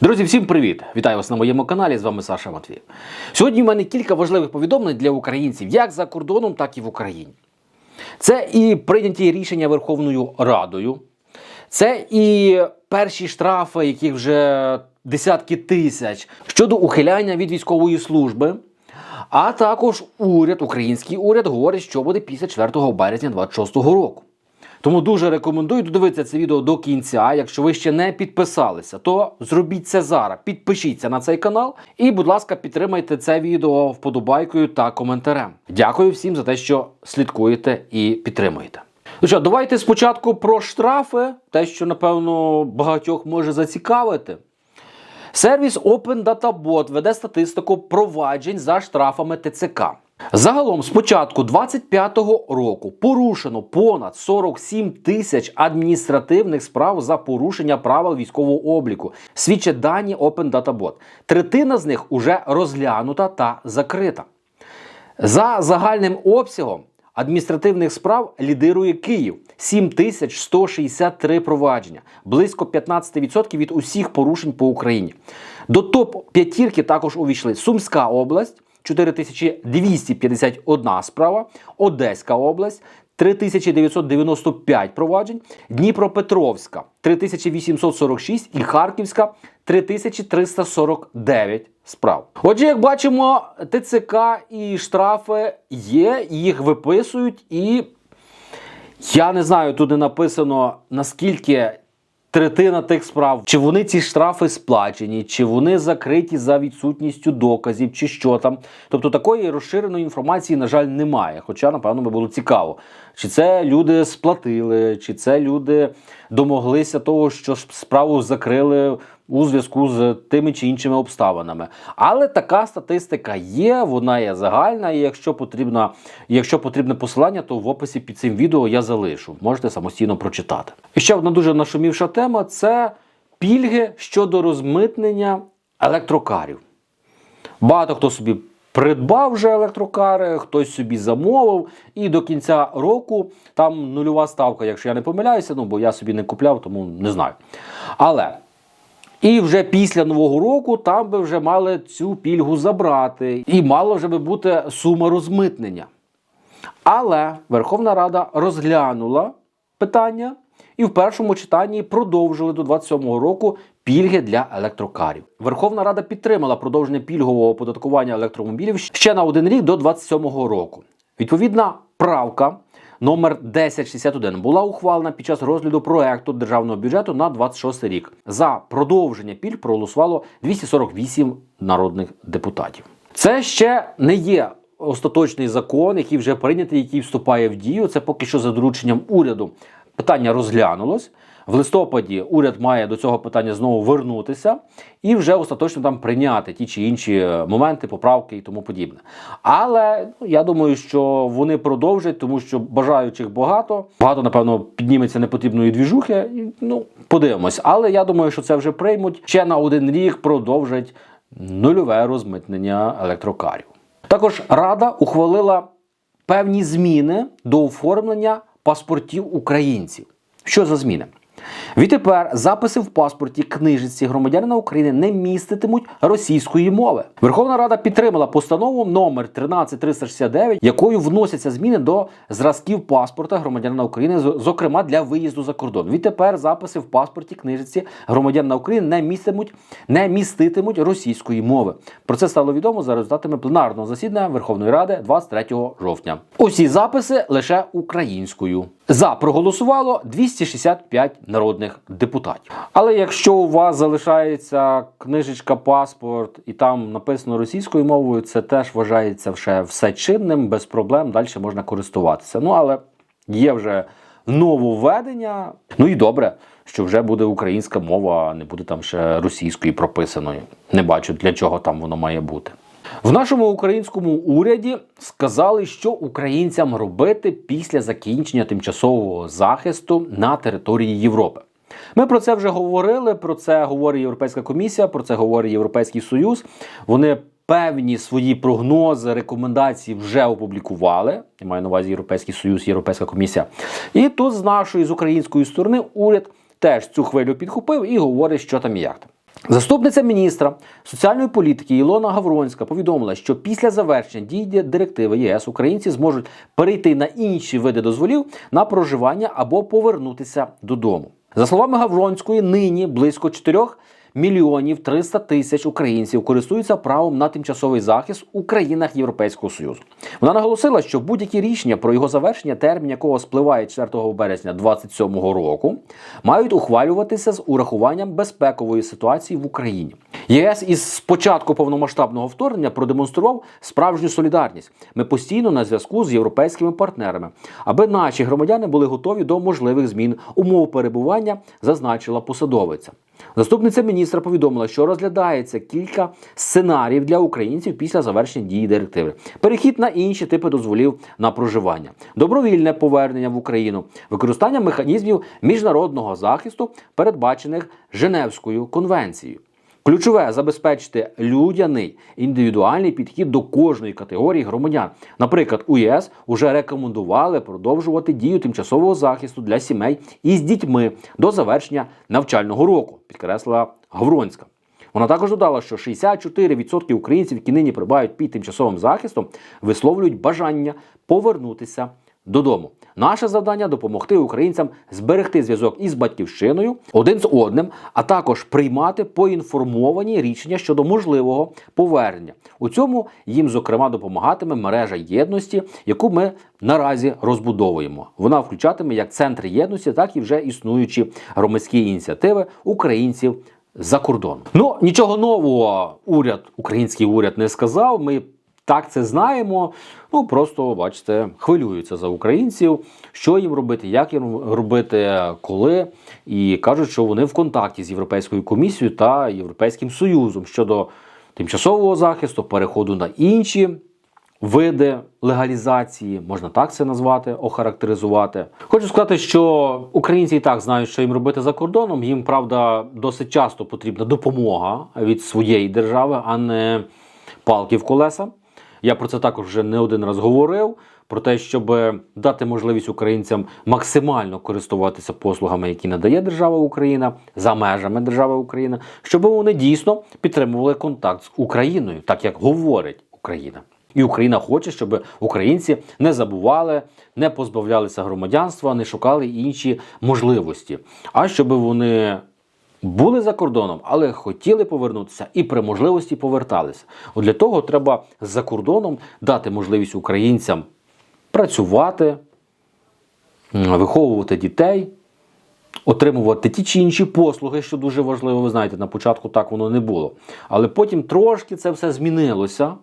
Друзі, всім привіт! Вітаю вас на моєму каналі. З вами Саша Матвій. Сьогодні в мене кілька важливих повідомлень для українців, як за кордоном, так і в Україні. Це і прийняті рішення Верховною Радою, це і перші штрафи, яких вже десятки тисяч щодо ухиляння від військової служби. А також уряд, український уряд говорить, що буде після 4 березня 2026 року. Тому дуже рекомендую додивитися це відео до кінця. Якщо ви ще не підписалися, то зробіть це зараз. Підпишіться на цей канал і, будь ласка, підтримайте це відео вподобайкою та коментарем. Дякую всім за те, що слідкуєте і підтримуєте. Ну що, давайте спочатку про штрафи, те, що напевно багатьох може зацікавити. Сервіс Open Data Bot веде статистику проваджень за штрафами ТЦК. Загалом з початку 25-го року порушено понад 47 тисяч адміністративних справ за порушення правил військового обліку. Свідчать дані Open Data. Третина з них уже розглянута та закрита. За загальним обсягом адміністративних справ лідирує Київ 7163 провадження, близько 15% від усіх порушень по Україні. До топ п'ятірки також увійшли Сумська область 4251 справа, Одеська область. 3995 проваджень, Дніпропетровська 3846 і Харківська 3349 справ. Отже, як бачимо, ТЦК і штрафи є, їх виписують, і я не знаю, тут не написано наскільки третина тих справ, чи вони ці штрафи сплачені, чи вони закриті за відсутністю доказів, чи що там. Тобто такої розширеної інформації, на жаль, немає. Хоча, напевно, би було цікаво, чи це люди сплатили, чи це люди домоглися того, що справу закрили у зв'язку з тими чи іншими обставинами. Але така статистика є, вона є загальна. І якщо потрібно, якщо потрібне посилання, то в описі під цим відео я залишу. Можете самостійно прочитати. І ще одна дуже нашумівша тема це пільги щодо розмитнення електрокарів. Багато хто собі придбав вже електрокари, хтось собі замовив, і до кінця року там нульова ставка, якщо я не помиляюся, ну бо я собі не купляв, тому не знаю. Але. І вже після нового року там би вже мали цю пільгу забрати, і мало вже би бути сума розмитнення. Але Верховна Рада розглянула питання і в першому читанні продовжили до 27-го року пільги для електрокарів. Верховна Рада підтримала продовження пільгового оподаткування електромобілів ще на один рік до 27-го року. Відповідна правка номер 1061 була ухвалена під час розгляду проекту державного бюджету на 26 рік. За продовження пільг проголосувало 248 народних депутатів. Це ще не є остаточний закон, який вже прийнятий, який вступає в дію. Це поки що за дорученням уряду. Питання розглянулось. В листопаді уряд має до цього питання знову вернутися і вже остаточно там прийняти ті чи інші моменти, поправки і тому подібне. Але ну, я думаю, що вони продовжать, тому що бажаючих багато. Багато, напевно, підніметься непотрібної двіжухи. І, Ну, подивимось. Але я думаю, що це вже приймуть ще на один рік продовжать нульове розмитнення електрокарів. Також Рада ухвалила певні зміни до оформлення паспортів українців. Що за зміни? Відтепер записи в паспорті книжиці громадянина України не міститимуть російської мови. Верховна Рада підтримала постанову номер 13369, якою вносяться зміни до зразків паспорта громадянина України, зокрема для виїзду за кордон. Відтепер записи в паспорті книжиці громадянина України не міститимуть, не міститимуть російської мови. Про це стало відомо за результатами пленарного засідання Верховної Ради 23 жовтня. Усі записи лише українською. За проголосувало 265 народних депутатів. Але якщо у вас залишається книжечка, паспорт і там написано російською мовою, це теж вважається вже все чинним, без проблем далі можна користуватися. Ну але є вже нововведення. Ну і добре, що вже буде українська мова, не буде там ще російської прописаної. Не бачу для чого там воно має бути. В нашому українському уряді сказали, що українцям робити після закінчення тимчасового захисту на території Європи. Ми про це вже говорили. Про це говорить Європейська комісія, про це говорить Європейський Союз. Вони певні свої прогнози, рекомендації вже опублікували. Я маю на увазі Європейський Союз, Європейська комісія. І тут з нашої з української сторони уряд теж цю хвилю підхопив і говорить, що там і як там. Заступниця міністра соціальної політики Ілона Гавронська повідомила, що після завершення дії директиви ЄС українці зможуть перейти на інші види дозволів на проживання або повернутися додому. За словами Гавронської, нині близько 4 мільйонів 300 тисяч українців користуються правом на тимчасовий захист у країнах Європейського Союзу. Вона наголосила, що будь-які рішення про його завершення, термін якого спливає 4 березня 2027 року, мають ухвалюватися з урахуванням безпекової ситуації в Україні. ЄС із початку повномасштабного вторгнення продемонстрував справжню солідарність. Ми постійно на зв'язку з європейськими партнерами, аби наші громадяни були готові до можливих змін умов перебування, зазначила посадовиця. Заступниця міністра повідомила, що розглядається кілька сценаріїв для українців після завершення дії директиви. Перехід на інші типи дозволів на проживання, добровільне повернення в Україну, використання механізмів міжнародного захисту, передбачених Женевською конвенцією. Ключове забезпечити людяний індивідуальний підхід до кожної категорії громадян. Наприклад, у ЄС уже рекомендували продовжувати дію тимчасового захисту для сімей із дітьми до завершення навчального року, підкреслила Гавронська. Вона також додала, що 64% українців, які нині прибувають під тимчасовим захистом, висловлюють бажання повернутися додому. Наше завдання допомогти українцям зберегти зв'язок із батьківщиною один з одним, а також приймати поінформовані рішення щодо можливого повернення. У цьому їм, зокрема, допомагатиме мережа єдності, яку ми наразі розбудовуємо. Вона включатиме як центри єдності, так і вже існуючі громадські ініціативи українців за кордоном. Ну нічого нового уряд, український уряд не сказав. Ми так це знаємо. Ну просто бачите, хвилюються за українців, що їм робити, як їм робити, коли. І кажуть, що вони в контакті з Європейською комісією та Європейським Союзом щодо тимчасового захисту, переходу на інші. Види легалізації, можна так це назвати, охарактеризувати. Хочу сказати, що українці і так знають, що їм робити за кордоном. Їм правда досить часто потрібна допомога від своєї держави, а не палки в колеса. Я про це також вже не один раз говорив. Про те, щоб дати можливість українцям максимально користуватися послугами, які надає держава Україна за межами держави Україна, щоб вони дійсно підтримували контакт з Україною, так як говорить Україна. І Україна хоче, щоб українці не забували, не позбавлялися громадянства, не шукали інші можливості, а щоб вони були за кордоном, але хотіли повернутися і при можливості поверталися. От для того треба за кордоном дати можливість українцям працювати, виховувати дітей, отримувати ті чи інші послуги, що дуже важливо, ви знаєте, на початку так воно не було. Але потім трошки це все змінилося.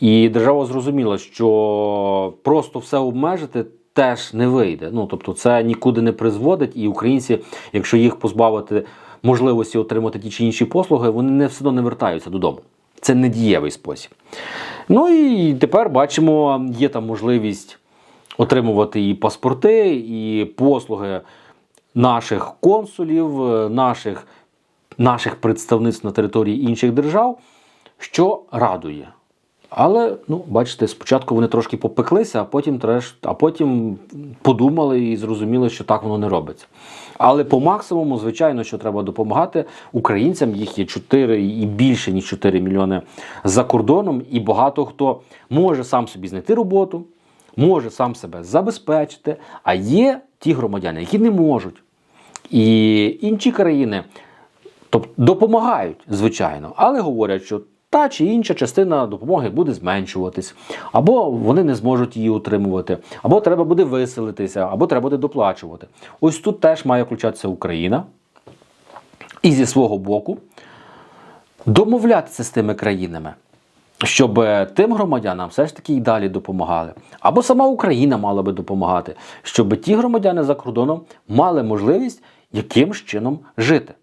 І держава зрозуміла, що просто все обмежити теж не вийде. Ну тобто, це нікуди не призводить, і українці, якщо їх позбавити можливості отримати ті чи інші послуги, вони не все одно не вертаються додому. Це не дієвий спосіб. Ну і тепер бачимо, є там можливість отримувати і паспорти, і послуги наших консулів, наших, наших представництв на території інших держав, що радує. Але, ну, бачите, спочатку вони трошки попеклися, а потім треш, а потім подумали і зрозуміли, що так воно не робиться. Але по максимуму, звичайно, що треба допомагати українцям. Їх є 4 і більше ніж 4 мільйони за кордоном, і багато хто може сам собі знайти роботу, може сам себе забезпечити. А є ті громадяни, які не можуть. І інші країни тобто, допомагають, звичайно, але говорять, що та чи інша частина допомоги буде зменшуватись, або вони не зможуть її отримувати, або треба буде виселитися, або треба буде доплачувати. Ось тут теж має включатися Україна і зі свого боку домовлятися з тими країнами, щоб тим громадянам все ж таки і далі допомагали. Або сама Україна мала би допомагати, щоб ті громадяни за кордоном мали можливість якимсь чином жити.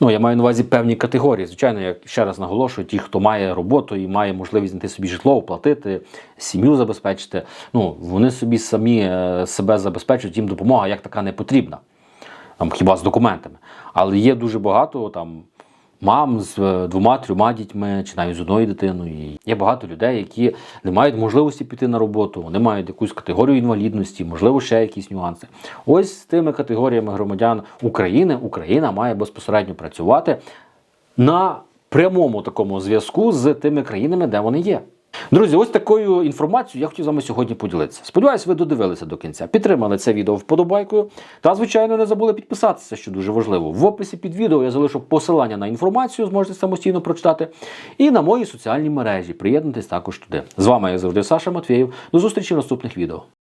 Ну, я маю на увазі певні категорії. Звичайно, я ще раз наголошую, ті, хто має роботу і має можливість знайти собі житло, оплатити, сім'ю забезпечити. Ну, вони собі самі е, себе забезпечують, їм допомога як така не потрібна. Там, хіба з документами. Але є дуже багато там мам з е, двома-трьома дітьми, чи навіть з одною дитиною. Є багато людей, які не мають можливості піти на роботу, вони мають якусь категорію інвалідності, можливо, ще якісь нюанси. Ось з тими категоріями громадян України Україна має безпосередньо працювати на прямому такому зв'язку з тими країнами, де вони є. Друзі, ось такою інформацією я хотів з вами сьогодні поділитися. Сподіваюсь, ви додивилися до кінця. Підтримали це відео вподобайкою. Та, звичайно, не забули підписатися, що дуже важливо. В описі під відео я залишу посилання на інформацію, зможете самостійно прочитати. І на мої соціальні мережі. Приєднуйтесь також туди. З вами, як завжди, Саша Матвєєв. До зустрічі в наступних відео.